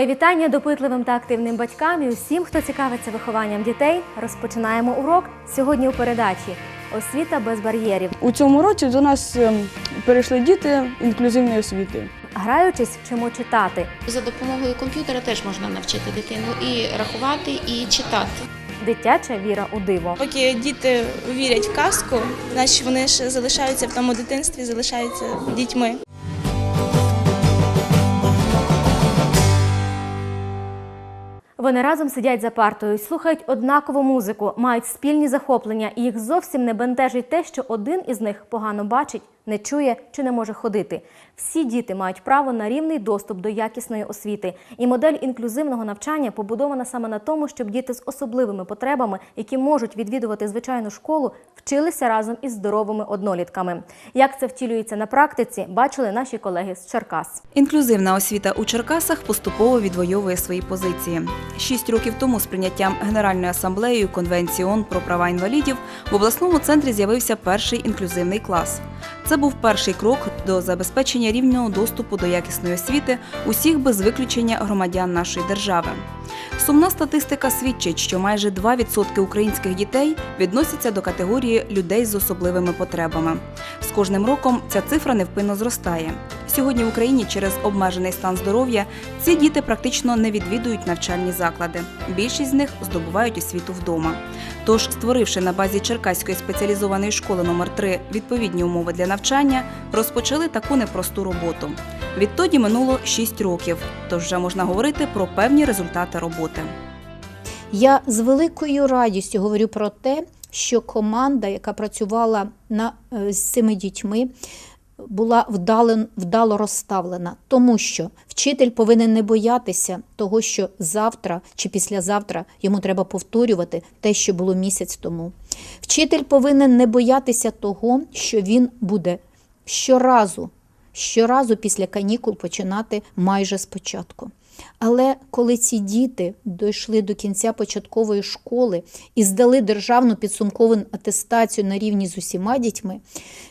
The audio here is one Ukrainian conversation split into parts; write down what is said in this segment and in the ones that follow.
Моє вітання допитливим та активним батькам і усім, хто цікавиться вихованням дітей. Розпочинаємо урок сьогодні у передачі Освіта без бар'єрів. У цьому році до нас ем, перейшли діти інклюзивної освіти. Граючись, вчимо читати. За допомогою комп'ютера теж можна навчити дитину і рахувати, і читати. Дитяча віра у диво. Поки діти вірять в казку, значить вони ж залишаються в тому дитинстві, залишаються дітьми. Вони разом сидять за партою, слухають однакову музику, мають спільні захоплення, і їх зовсім не бентежить те, що один із них погано бачить, не чує чи не може ходити. Всі діти мають право на рівний доступ до якісної освіти. І модель інклюзивного навчання побудована саме на тому, щоб діти з особливими потребами, які можуть відвідувати звичайну школу, вчилися разом із здоровими однолітками. Як це втілюється на практиці, бачили наші колеги з Черкас. Інклюзивна освіта у Черкасах поступово відвоює свої позиції. Шість років тому з прийняттям Генеральною асамблеєю Конвенції ООН про права інвалідів в обласному центрі з'явився перший інклюзивний клас. Це був перший крок до забезпечення рівного доступу до якісної освіти усіх без виключення громадян нашої держави. Сумна статистика свідчить, що майже 2% українських дітей відносяться до категорії людей з особливими потребами. З кожним роком ця цифра невпинно зростає. Сьогодні в Україні через обмежений стан здоров'я ці діти практично не відвідують навчальні заклади. Більшість з них здобувають освіту вдома. Тож, створивши на базі Черкаської спеціалізованої школи номер 3 відповідні умови для навчання, розпочали таку непросту роботу. Відтоді минуло 6 років, тож вже можна говорити про певні результати роботи. Я з великою радістю говорю про те, що команда, яка працювала на, е, з цими дітьми, була вдален, вдало розставлена, тому що вчитель повинен не боятися того, що завтра чи післязавтра йому треба повторювати те, що було місяць тому. Вчитель повинен не боятися того, що він буде щоразу, щоразу після канікул починати майже спочатку. Але коли ці діти дійшли до кінця початкової школи і здали державну підсумкову атестацію на рівні з усіма дітьми,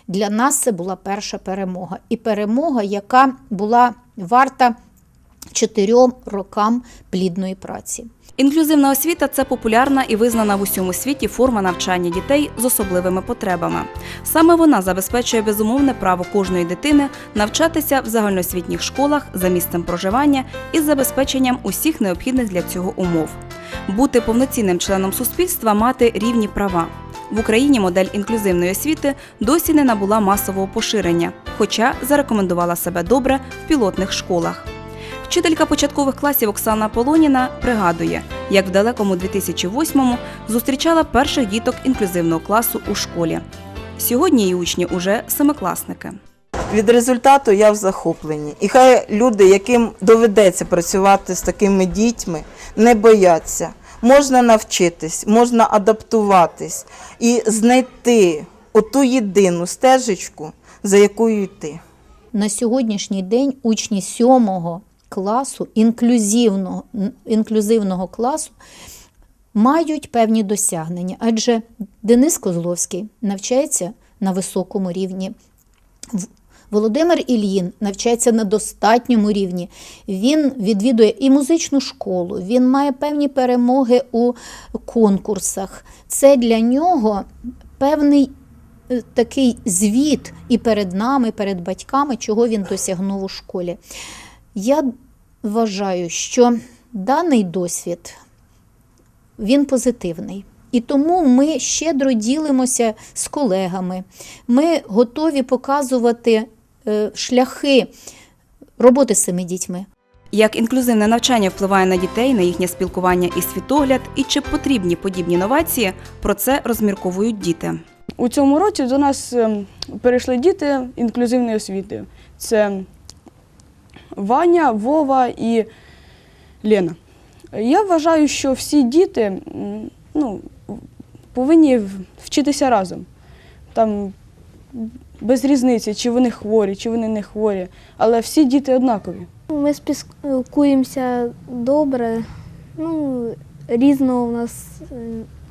для нас це була перша перемога. І перемога, яка була варта чотирьом рокам плідної праці. Інклюзивна освіта це популярна і визнана в усьому світі форма навчання дітей з особливими потребами. Саме вона забезпечує безумовне право кожної дитини навчатися в загальноосвітніх школах за місцем проживання із забезпеченням усіх необхідних для цього умов. Бути повноцінним членом суспільства, мати рівні права. В Україні модель інклюзивної освіти досі не набула масового поширення, хоча зарекомендувала себе добре в пілотних школах. Вчителька початкових класів Оксана Полоніна пригадує, як в далекому 2008-му зустрічала перших діток інклюзивного класу у школі. Сьогодні її учні уже семикласники. Від результату я в захопленні. І хай люди, яким доведеться працювати з такими дітьми, не бояться. Можна навчитись, можна адаптуватись і знайти оту єдину стежечку, за якою йти. На сьогоднішній день учні сьомого класу, інклюзивного, інклюзивного класу, мають певні досягнення. Адже Денис Козловський навчається на високому рівні. Володимир Ільїн навчається на достатньому рівні. Він відвідує і музичну школу, він має певні перемоги у конкурсах. Це для нього певний е, такий звіт і перед нами, і перед батьками, чого він досягнув у школі. Я вважаю, що даний досвід він позитивний. І тому ми щедро ділимося з колегами. Ми готові показувати е, шляхи роботи з цими дітьми. Як інклюзивне навчання впливає на дітей, на їхнє спілкування і світогляд, і чи потрібні подібні новації, про це розмірковують діти. У цьому році до нас ем, перейшли діти інклюзивної освіти. Це Ваня, Вова і Лена. Я вважаю, що всі діти ну, повинні вчитися разом. Там без різниці, чи вони хворі, чи вони не хворі. Але всі діти однакові. Ми спілкуємося добре. Ну, різного у нас, е,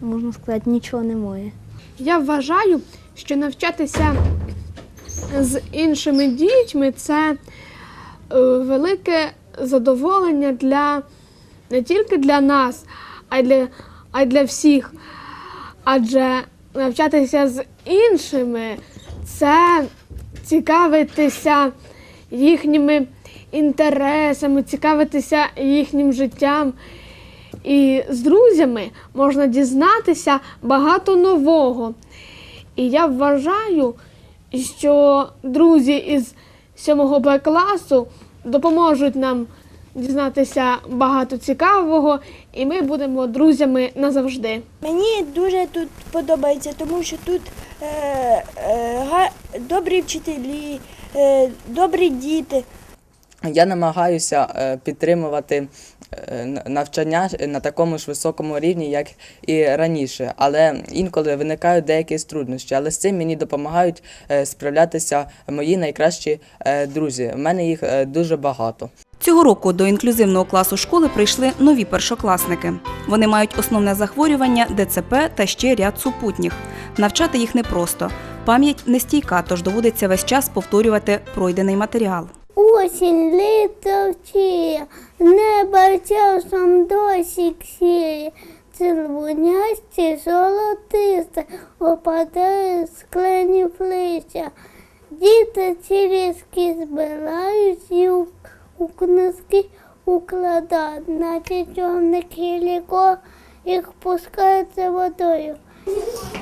можна сказати, нічого немає. Я вважаю, що навчатися з іншими дітьми це велике задоволення для не тільки для нас, а й для, а й для всіх. Адже навчатися з іншими це цікавитися їхніми інтересами, цікавитися їхнім життям. І з друзями можна дізнатися багато нового. І я вважаю, що друзі із 7 Б класу допоможуть нам дізнатися багато цікавого, і ми будемо друзями назавжди. Мені дуже тут подобається, тому що тут е, е, га- добрі вчителі, е, добрі діти. Я намагаюся е, підтримувати навчання на такому ж високому рівні, як і раніше. Але інколи виникають деякі труднощі. Але з цим мені допомагають е, справлятися мої найкращі е, друзі. У мене їх е, дуже багато. Цього року до інклюзивного класу школи прийшли нові першокласники. Вони мають основне захворювання ДЦП та ще ряд супутніх. Навчати їх непросто. Пам'ять нестійка, тож доводиться весь час повторювати пройдений матеріал. Осінь літо вчіє, небо часом досі сіє, червонясті золотисте, опадає склені плеча. Діти ці різки збирають і у, у книжки укладають, наче човники ліко, їх пускаються водою.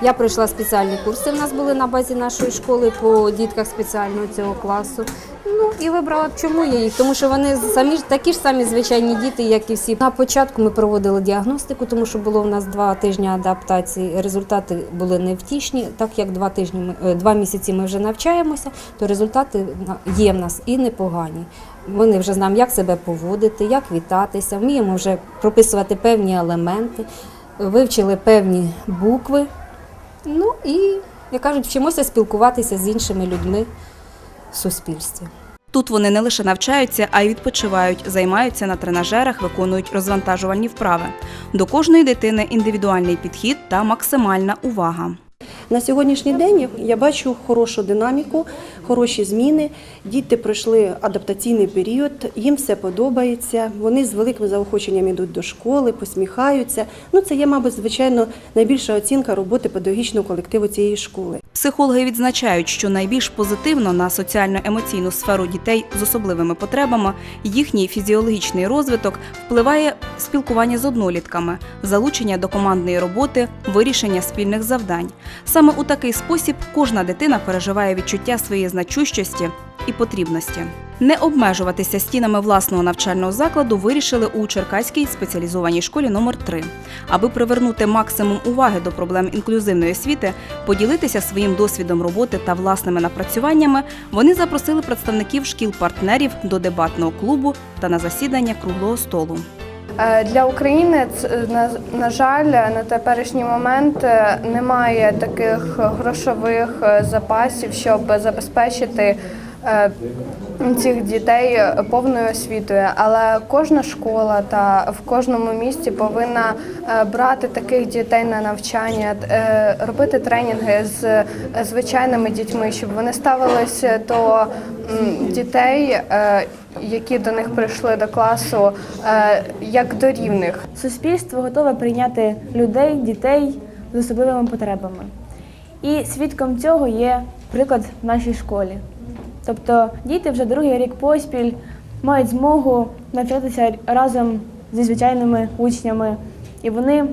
Я пройшла спеціальні курси. В нас були на базі нашої школи по дітках спеціального цього класу. Ну і вибрала чому я їх, тому що вони самі такі ж самі звичайні діти, як і всі. На початку ми проводили діагностику, тому що було в нас два тижні адаптації. Результати були невтішні. Так як два тижні е, два місяці ми вже навчаємося, то результати є в нас і непогані. Вони вже знаємо, як себе поводити, як вітатися, вміємо вже прописувати певні елементи, вивчили певні букви. Ну і, як кажуть, вчимося спілкуватися з іншими людьми в суспільстві. Тут вони не лише навчаються, а й відпочивають, займаються на тренажерах, виконують розвантажувальні вправи. До кожної дитини індивідуальний підхід та максимальна увага. На сьогоднішній день я бачу хорошу динаміку, хороші зміни. Діти пройшли адаптаційний період, їм все подобається. Вони з великим заохоченням йдуть до школи, посміхаються. Ну це є, мабуть, звичайно, найбільша оцінка роботи педагогічного колективу цієї школи. Психологи відзначають, що найбільш позитивно на соціально-емоційну сферу дітей з особливими потребами їхній фізіологічний розвиток впливає спілкування з однолітками, залучення до командної роботи, вирішення спільних завдань. Саме у такий спосіб кожна дитина переживає відчуття своєї значущості і потрібності. Не обмежуватися стінами власного навчального закладу вирішили у Черкаській спеціалізованій школі номер 3 Аби привернути максимум уваги до проблем інклюзивної освіти, поділитися своїм досвідом роботи та власними напрацюваннями, вони запросили представників шкіл-партнерів до дебатного клубу та на засідання круглого столу. Е, Для України на, на жаль, на теперішній момент е, немає таких грошових е, запасів, щоб забезпечити е, цих дітей повною освітою. Але кожна школа та в кожному місті повинна е, брати таких дітей на навчання, е, робити тренінги з е, звичайними дітьми, щоб вони ставилися до дітей. Які до них прийшли до класу е, як до рівних. Суспільство готове прийняти людей, дітей з особливими потребами. І свідком цього є приклад в нашій школі. Тобто діти вже другий рік поспіль мають змогу навчатися разом зі звичайними учнями, і вони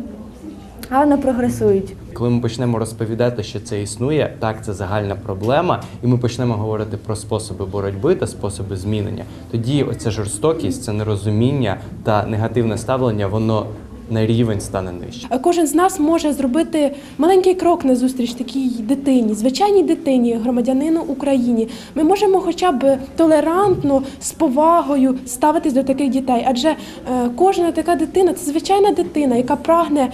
гарно прогресують. Коли ми почнемо розповідати, що це існує, так це загальна проблема, і ми почнемо говорити про способи боротьби та способи змінення, тоді оця жорстокість, це нерозуміння та негативне ставлення, воно на рівень стане нижче. Кожен з нас може зробити маленький крок назустріч такій дитині, звичайній дитині, громадянину Україні. Ми можемо хоча б толерантно, з повагою ставитись до таких дітей, адже е, кожна така дитина це звичайна дитина, яка прагне е,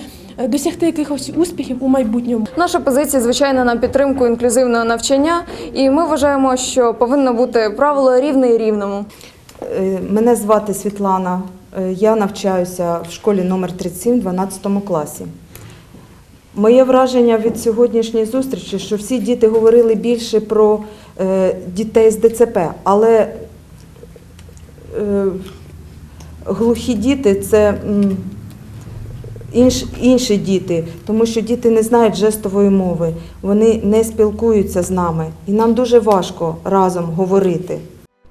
досягти якихось успіхів у майбутньому. Наша позиція, звичайно, на підтримку інклюзивного навчання, і ми вважаємо, що повинно бути правило рівне і рівному. Е, Мене звати Світлана. Е, Я навчаюся в школі номер 37 в 12 класі. Моє враження від сьогоднішньої зустрічі, що всі діти говорили більше про е, дітей з ДЦП, але е, глухі діти це інш, інші діти, тому що діти не знають жестової мови, вони не спілкуються з нами, і нам дуже важко разом говорити.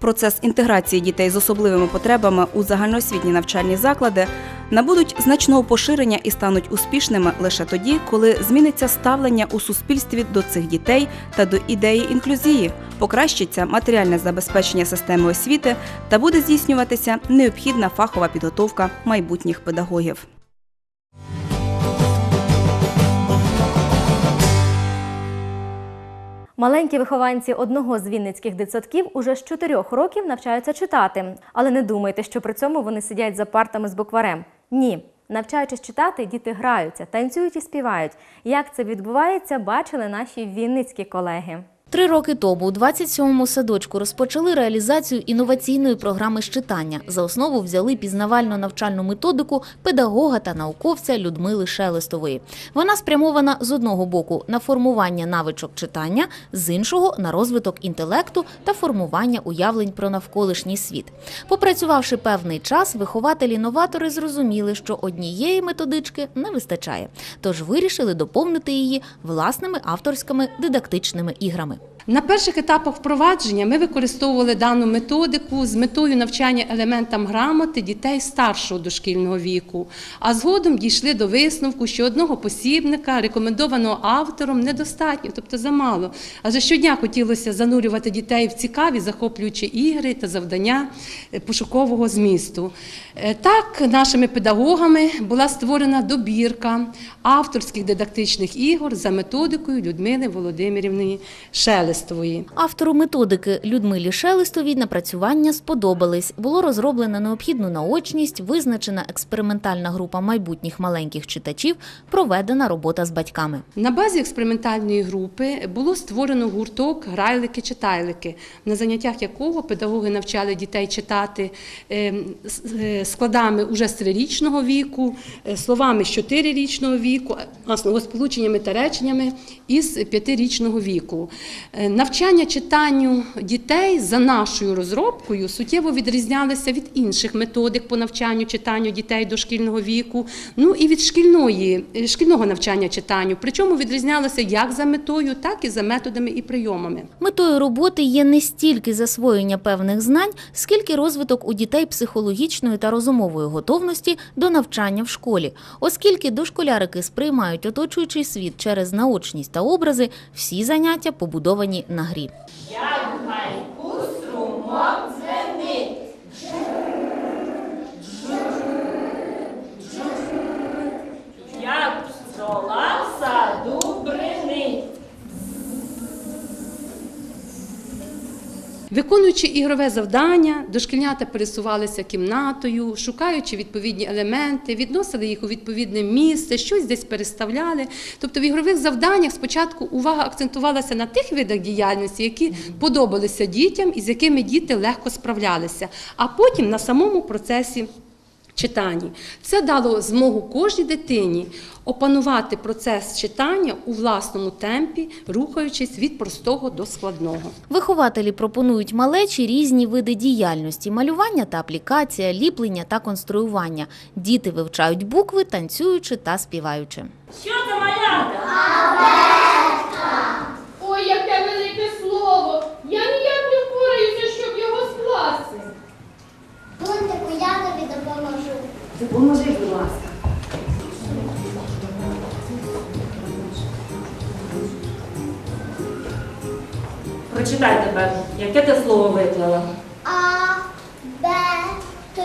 Процес інтеграції дітей з особливими потребами у загальноосвітні навчальні заклади набудуть значного поширення і стануть успішними лише тоді, коли зміниться ставлення у суспільстві до цих дітей та до ідеї інклюзії, покращиться матеріальне забезпечення системи освіти та буде здійснюватися необхідна фахова підготовка майбутніх педагогів. Маленькі вихованці одного з вінницьких дитсадків уже з чотирьох років навчаються читати. Але не думайте, що при цьому вони сидять за партами з букварем. Ні. Навчаючись читати, діти граються, танцюють і співають. Як це відбувається, бачили наші вінницькі колеги. Три роки тому у 27-му садочку розпочали реалізацію інноваційної програми з читання. За основу взяли пізнавально-навчальну методику педагога та науковця Людмили Шелестової. Вона спрямована з одного боку на формування навичок читання, з іншого на розвиток інтелекту та формування уявлень про навколишній світ. Попрацювавши певний час, вихователі-новатори зрозуміли, що однієї методички не вистачає, тож вирішили доповнити її власними авторськими дидактичними іграми. На перших етапах впровадження ми використовували дану методику з метою навчання елементам грамоти дітей старшого дошкільного віку. А згодом дійшли до висновку, що одного посібника, рекомендованого автором, недостатньо, тобто замало. Адже щодня хотілося занурювати дітей в цікаві, захоплюючі ігри та завдання е, пошукового змісту. Е, Так, нашими педагогами була створена добірка авторських дидактичних ігор за методикою Людмили Володимирівни Шелестової. Автору методики Людмилі Шелестовій напрацювання сподобались. Було розроблено необхідну наочність, визначена експериментальна група майбутніх маленьких читачів, проведена робота з батьками. На базі експериментальної групи було створено гурток Грайлики-читайлики, на заняттях якого педагоги навчали дітей читати е, с- е, складами уже з трирічного віку, е, словами з чотирирічного віку, а словосполученнями та реченнями із п'ятирічного віку. Е, Навчання читанню дітей за нашою розробкою суттєво відрізнялися від інших методик по навчанню читанню дітей дошкільного віку, ну і від шкільної, е, шкільного навчання читанню. Причому відрізнялося як за метою, так і за методами і прийомами. Метою роботи є не стільки засвоєння певних знань, скільки розвиток у дітей психологічної та розумової готовності до навчання в школі. Оскільки дошколярики сприймають оточуючий світ через наочність та образи, всі заняття побудовані на грі. Як гайку струмок дзвенить. Як пчола Виконуючи ігрове завдання, дошкільнята пересувалися кімнатою, шукаючи відповідні елементи, відносили їх у відповідне місце, щось десь переставляли. Тобто в ігрових завданнях спочатку увага акцентувалася на тих видах діяльності, які подобалися дітям і з якими діти легко справлялися, а потім на самому процесі. Читанні це дало змогу кожній дитині опанувати процес читання у власному темпі, рухаючись від простого до складного. Вихователі пропонують малечі різні види діяльності: малювання та аплікація, ліплення та конструювання. Діти вивчають букви, танцюючи та співаючи. Що це малята? Ой, яке велике слово! Я ніяк не впораюся, щоб його скласти. Бунтику, я тобі допоможу. Допоможи, будь ласка. Прочитай тепер, яке ти слово виклала. А, Б, Т.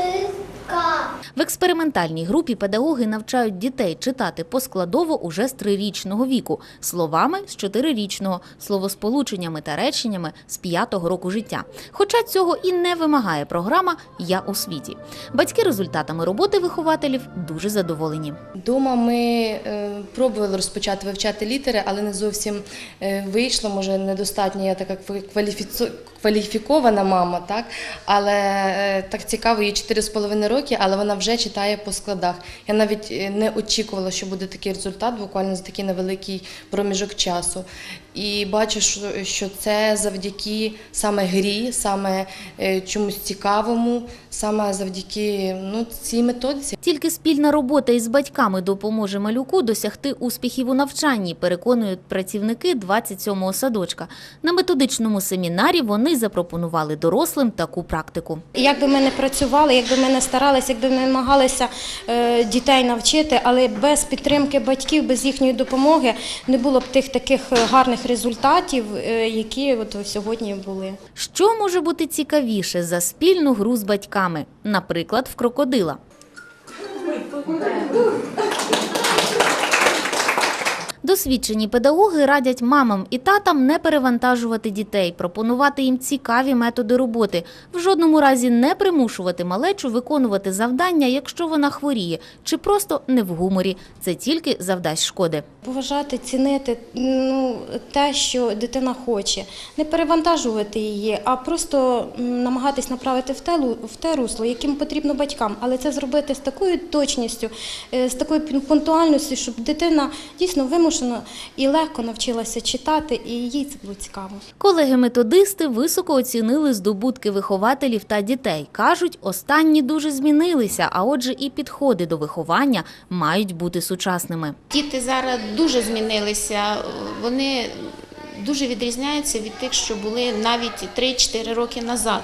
В експериментальній групі педагоги навчають дітей читати поскладово уже з трирічного віку, словами з чотирирічного, словосполученнями та реченнями з п'ятого року життя. Хоча цього і не вимагає програма Я у світі. Батьки результатами роботи вихователів дуже задоволені. Дома ми е, пробували розпочати вивчати літери, але не зовсім е, вийшло. Може, недостатньо я така кваліфікована мама, так? але е, так цікаво, їй 4,5 роки, але вона вже читає по складах. Я навіть е, не очікувала, що буде такий результат буквально за такий невеликий проміжок часу. І бачу, що- це завдяки саме грі, саме е, чомусь цікавому, саме завдяки ну, цій методиці. Тільки спільна робота із батьками допоможе малюку досягти успіхів у навчанні, переконують працівники 27-го садочка. На методичному семінарі вони запропонували дорослим таку практику. Як би ми не працювали, як би ми не старалися, як би ми намагалися е, дітей навчити, але без підтримки батьків, без їхньої допомоги не було б тих таких е, гарних результатів, е, які от сьогодні були. Що може бути цікавіше за спільну гру з батьками, наприклад, в крокодила? Досвідчені педагоги радять мамам і татам не перевантажувати дітей, пропонувати їм цікаві методи роботи, в жодному разі не примушувати малечу виконувати завдання, якщо вона хворіє, чи просто не в гуморі. Це тільки завдасть шкоди. Поважати, цінити ну, те, що дитина хоче, не перевантажувати її, а просто намагатись направити в те, в те русло, яким потрібно батькам. Але це зробити з такою точністю, е, з такою пунктуальністю, щоб дитина дійсно вимушено і легко навчилася читати, і їй це було цікаво. Колеги-методисти високо оцінили здобутки вихователів та дітей. Кажуть, останні дуже змінилися, а отже, і підходи до виховання мають бути сучасними. Діти зараз дуже змінилися. Вони дуже відрізняються від тих, що були навіть 3-4 роки назад.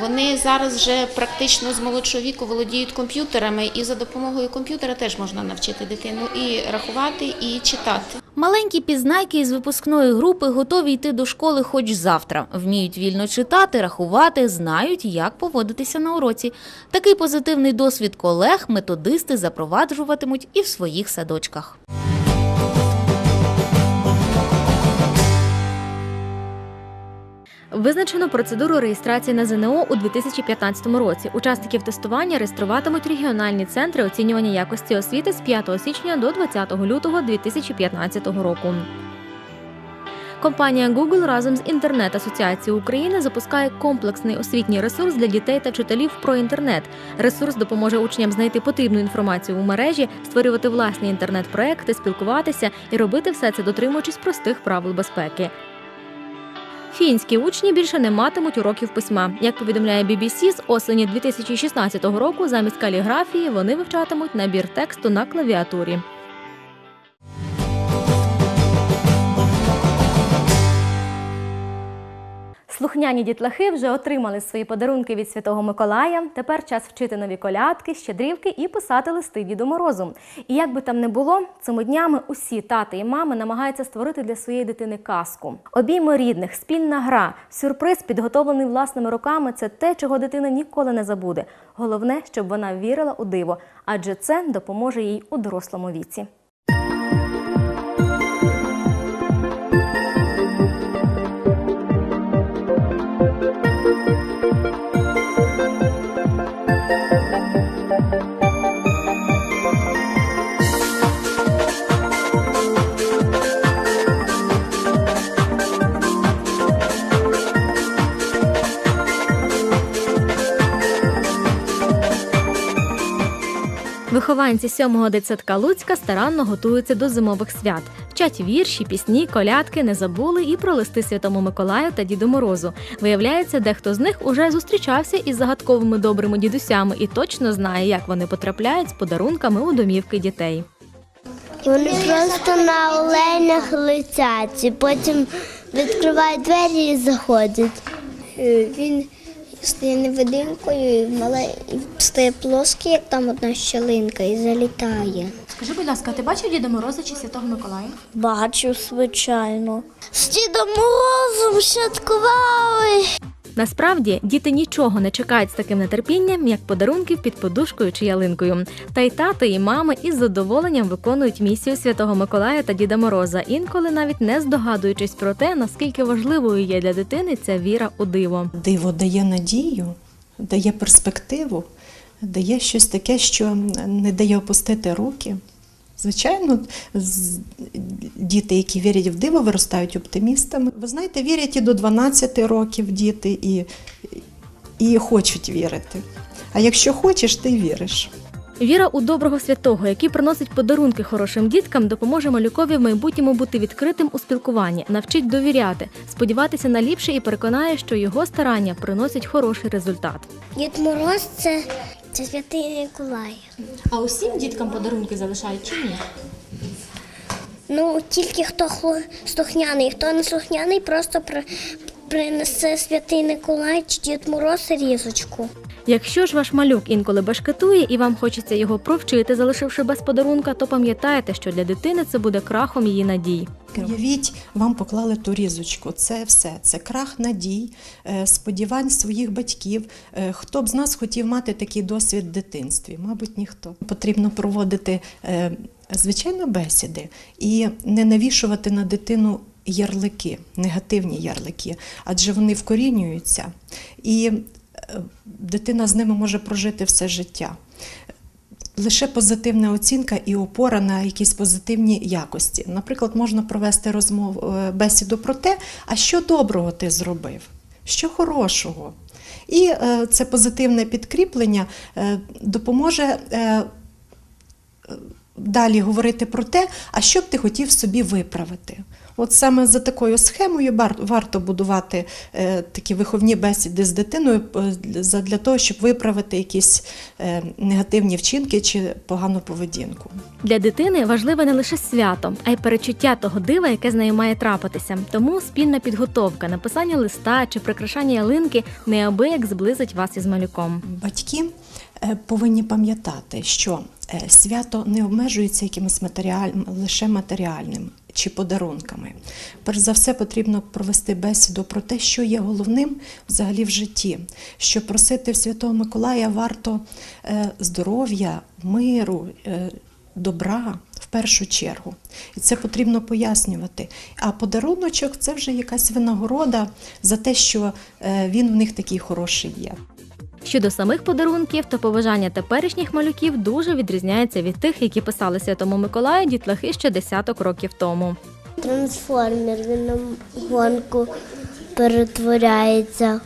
Вони зараз вже практично з молодшого віку володіють комп'ютерами, і за допомогою комп'ютера теж можна навчити дитину і рахувати, і читати. Маленькі пізнайки із випускної групи готові йти до школи хоч завтра. Вміють вільно читати, рахувати, знають, як поводитися на уроці. Такий позитивний досвід колег методисти запроваджуватимуть і в своїх садочках. Визначено процедуру реєстрації на ЗНО у 2015 році. Учасників тестування реєструватимуть регіональні центри оцінювання якості освіти з 5 січня до 20 лютого 2015 року. Компанія Google разом з інтернет асоціацією України запускає комплексний освітній ресурс для дітей та вчителів про інтернет. Ресурс допоможе учням знайти потрібну інформацію у мережі, створювати власні інтернет-проекти, спілкуватися і робити все це дотримуючись простих правил безпеки. Фінські учні більше не матимуть уроків письма. Як повідомляє BBC, з осені 2016 року замість каліграфії вони вивчатимуть набір тексту на клавіатурі. Слухняні дітлахи вже отримали свої подарунки від Святого Миколая. Тепер час вчити нові колядки, щедрівки і писати листи Діду Морозу. І як би там не було, цими днями усі тати і мами намагаються створити для своєї дитини казку. Обійми рідних, спільна гра, сюрприз, підготовлений власними руками це те, чого дитина ніколи не забуде. Головне, щоб вона вірила у диво, адже це допоможе їй у дорослому віці. Вихованці сьомого дитсадка Луцька старанно готуються до зимових свят. Вчать вірші, пісні, колядки, не забули і про листи Святому Миколаю та Діду Морозу. Виявляється, дехто з них уже зустрічався із загадковими добрими дідусями і точно знає, як вони потрапляють з подарунками у домівки дітей. Вони просто на оленях летять, і потім відкривають двері і заходять. Він стає невидимкою і мале і стає плоский, як там одна щелинка, і залітає. Скажи, будь ласка, ти бачив Діда Мороза чи Святого Миколая? Бачу, звичайно. З Дідом Морозом святкували. Насправді діти нічого не чекають з таким нетерпінням, як подарунків під подушкою чи ялинкою. Та й тати, і мами із задоволенням виконують місію Святого Миколая та Діда Мороза, інколи навіть не здогадуючись про те, наскільки важливою є для дитини ця віра у диво. Диво дає надію, дає перспективу, дає щось таке, що не дає опустити руки. Звичайно, діти, які вірять в диво, виростають оптимістами. Ви знаєте, вірять і до 12 років діти, і, і хочуть вірити. А якщо хочеш, ти віриш. Віра у доброго святого, який приносить подарунки хорошим діткам, допоможе малюкові в майбутньому бути відкритим у спілкуванні, навчить довіряти, сподіватися на ліпше і переконає, що його старання приносять хороший результат. Дід Мороз це, це святий Миколай. А усім діткам подарунки залишають чи ні? Ну, тільки хто слухняний, хто не слухняний, просто принесе святий Миколай чи Дід Мороз різочку. Якщо ж ваш малюк інколи башкетує і вам хочеться його провчити, залишивши без подарунка, то пам'ятайте, що для дитини це буде крахом її надій. Уявіть, вам поклали ту різочку. Це все. Це крах надій, е, сподівань своїх батьків. Е, Хто б з нас хотів мати такий досвід в дитинстві? Мабуть, ніхто. Потрібно проводити е, звичайно бесіди і не навішувати на дитину ярлики, негативні ярлики, адже вони вкорінюються, і дитина з ними може прожити все життя. Лише позитивна оцінка і опора на якісь позитивні якості. Наприклад, можна провести розмову е, бесіду про те, а що доброго ти зробив, що хорошого. І е, це позитивне підкріплення е, допоможе далі говорити про те, а що б ти хотів собі виправити. От саме за такою схемою варто будувати е, такі виховні бесіди з дитиною е, для- того, щоб виправити якісь е, негативні вчинки чи погану поведінку. Для дитини важливе не лише свято, а й перечуття того дива, яке з нею має трапитися. Тому спільна підготовка, написання листа чи прикрашання ялинки неабияк зблизить вас із малюком. Батьки повинні пам'ятати, що свято не обмежується якимось матеріальним, лише матеріальним чи подарунками. Перш за все, потрібно провести бесіду про те, що є головним взагалі в житті. Що просити Святого Миколая варто е, здоров'я, миру. е, Добра в першу чергу, і це потрібно пояснювати. А подаруночок це вже якась винагорода за те, що е, він в них такий хороший є. Щодо самих подарунків, то побажання теперішніх малюків дуже відрізняється від тих, які писали Святому Миколаю дітлахи ще десяток років тому. Трансформер, він на гонку перетворяється.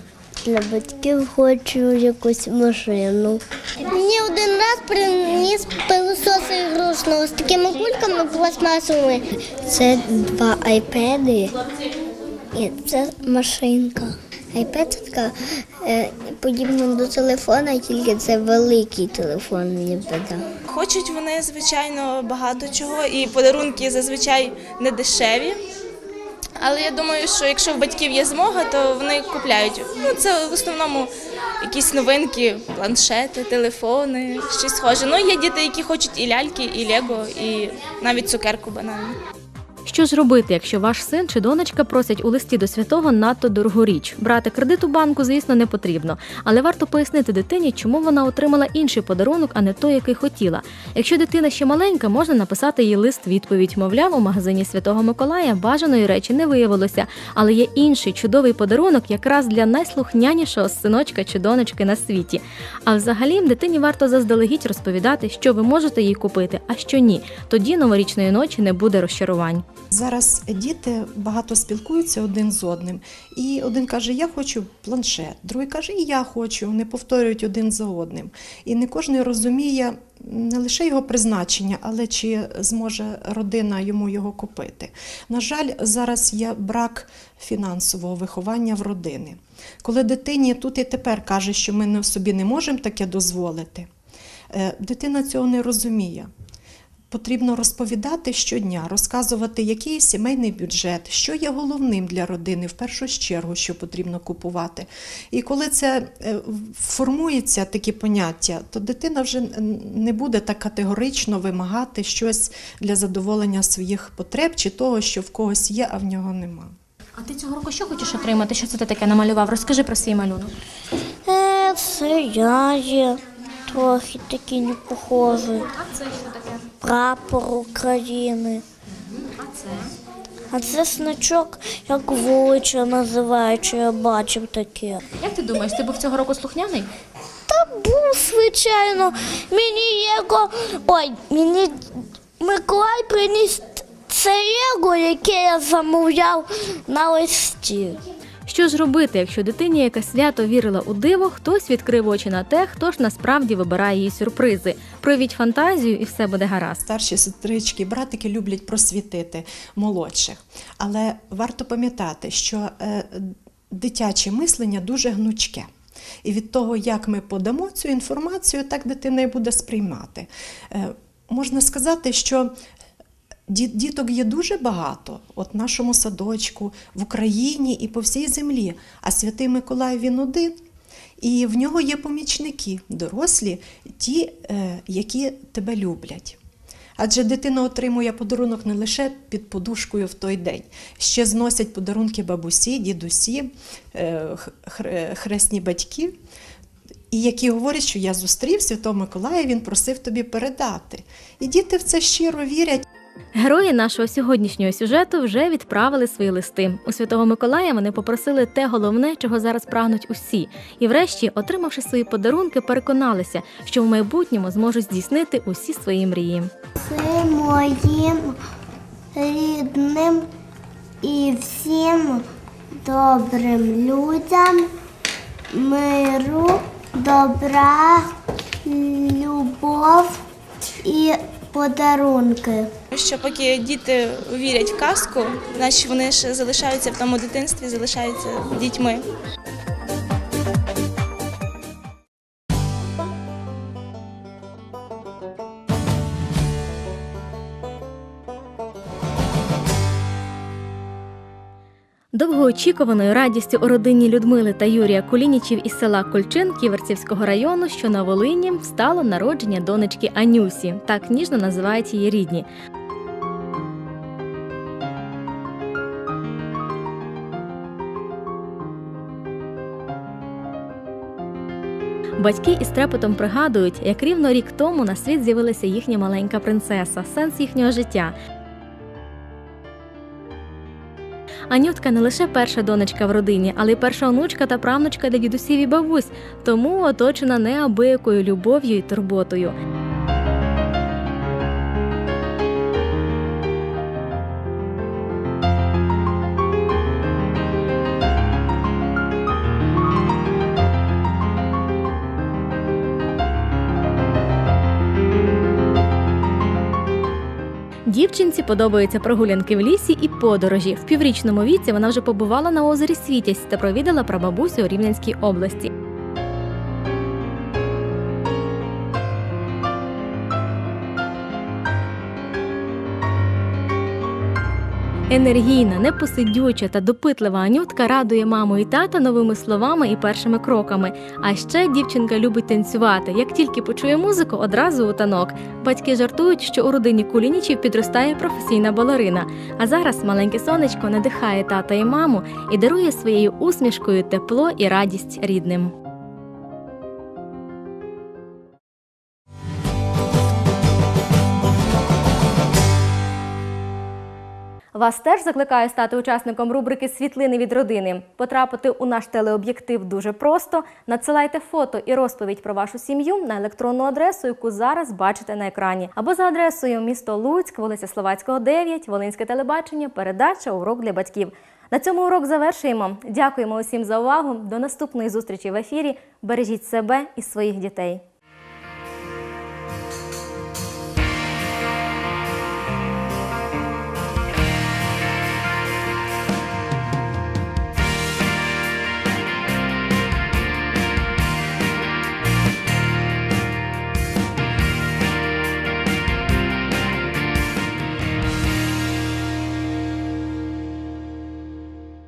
Для батьків хочу якусь машину. Мені один раз приніс пилосос ігрушного з такими кульками пластмасовими. Це два айпеди і це машинка. Айпед така е, подібна до телефона, тільки це великий телефон мені. Хочуть вони, звичайно, багато чого, і подарунки зазвичай не дешеві. Але я думаю, що якщо в батьків є змога, то вони купляють. Ну, це в основному якісь новинки, планшети, телефони, щось схоже. Ну, є діти, які хочуть і ляльки, і лего, і навіть цукерку банальну. Що ж робити, якщо ваш син чи донечка просять у листі до святого надто дорогу річ? Брати кредит у банку, звісно, не потрібно, але варто пояснити дитині, чому вона отримала інший подарунок, а не той, який хотіла. Якщо дитина ще маленька, можна написати їй лист відповідь. Мовляв, у магазині Святого Миколая бажаної речі не виявилося, але є інший чудовий подарунок якраз для найслухнянішого синочка чи донечки на світі. А взагалі дитині варто заздалегідь розповідати, що ви можете їй купити, а що ні. Тоді новорічної ночі не буде розчарувань. Зараз діти багато спілкуються один з одним, і один каже: Я хочу планшет, другий каже, і я хочу. Вони повторюють один за одним. І не кожен розуміє не лише його призначення, але чи зможе родина йому його купити. На жаль, зараз є брак фінансового виховання в родини. Коли дитині тут і тепер каже, що ми собі не можемо таке дозволити, е, дитина цього не розуміє. Потрібно розповідати щодня, розказувати, який є сімейний бюджет, що є головним для родини, в першу чергу, що потрібно купувати. І коли це е, формується такі поняття, то дитина вже не буде так категорично вимагати щось для задоволення своїх потреб чи того, що в когось є, а в нього нема. А ти цього року що хочеш отримати? Що це ти таке намалював? Розкажи про свій малюнок. Е, все я є. Трохи такий не похожий. А це що таке? Прапор України. А це? А це значок, як вулиця називають, що я бачив таке. Як ти думаєш, ти був цього року слухняний? Та був, звичайно. Мені його. Ой, мені Миколай приніс це Лего, яке я замовляв на листі. Що ж робити, якщо дитині, яка свято вірила у диво, хтось відкрив очі на те, хто ж насправді вибирає її сюрпризи? Проявіть фантазію, і все буде гаразд. Старші сестрички, братики люблять просвітити молодших. Але варто пам'ятати, що е, дитяче мислення дуже гнучке. І від того, як ми подамо цю інформацію, так дитина і буде сприймати. Е, можна сказати, що діток є дуже багато, от в нашому садочку, в Україні і по всій землі. А святий Миколай він один. І в нього є помічники, дорослі, ті, е, які тебе люблять. Адже дитина отримує подарунок не лише під подушкою в той день, ще зносять подарунки бабусі, дідусі, е, хресні батьки, і які говорять, що я зустрів Святого Миколая, він просив тобі передати. І діти в це щиро вірять. Герої нашого сьогоднішнього сюжету вже відправили свої листи. У Святого Миколая вони попросили те головне, чого зараз прагнуть усі. І врешті, отримавши свої подарунки, переконалися, що в майбутньому зможуть здійснити усі свої мрії. Це моїм рідним і всім добрим людям миру, добра, любов і подарунки. Що поки діти вірять в казку, значить вони ще залишаються в тому дитинстві, залишаються дітьми. Довгоочікуваною радістю у родині Людмили та Юрія Кулінічів із села Кольчин Ківерцівського району, що на Волині, стало народження донечки Анюсі. Так ніжно називають її рідні. Батьки із трепетом пригадують, як рівно рік тому на світ з'явилася їхня маленька принцеса, сенс їхнього життя. Анютка не лише перша донечка в родині, але й перша онучка та правнучка для дідусів і бабусь, тому оточена неабиякою любов'ю і турботою. Дівчинці подобаються прогулянки в лісі і подорожі. В піврічному віці вона вже побувала на озері Світязь та провідала прабабусю у Рівненській області. Енергійна, непосидюча та допитлива Анютка радує маму і тата новими словами і першими кроками. А ще дівчинка любить танцювати. Як тільки почує музику, одразу у танок. Батьки жартують, що у родині Кулінічів підростає професійна балерина. А зараз маленьке сонечко надихає тата і маму і дарує своєю усмішкою тепло і радість рідним. Вас теж закликаю стати учасником рубрики Світлини від родини. Потрапити у наш телеоб'єктив дуже просто. Надсилайте фото і розповідь про вашу сім'ю на електронну адресу, яку зараз бачите на екрані, або за адресою місто Луцьк, вулиця Словацького, 9, Волинське телебачення, передача Урок для батьків. На цьому урок завершуємо. Дякуємо усім за увагу. До наступної зустрічі в ефірі. Бережіть себе і своїх дітей.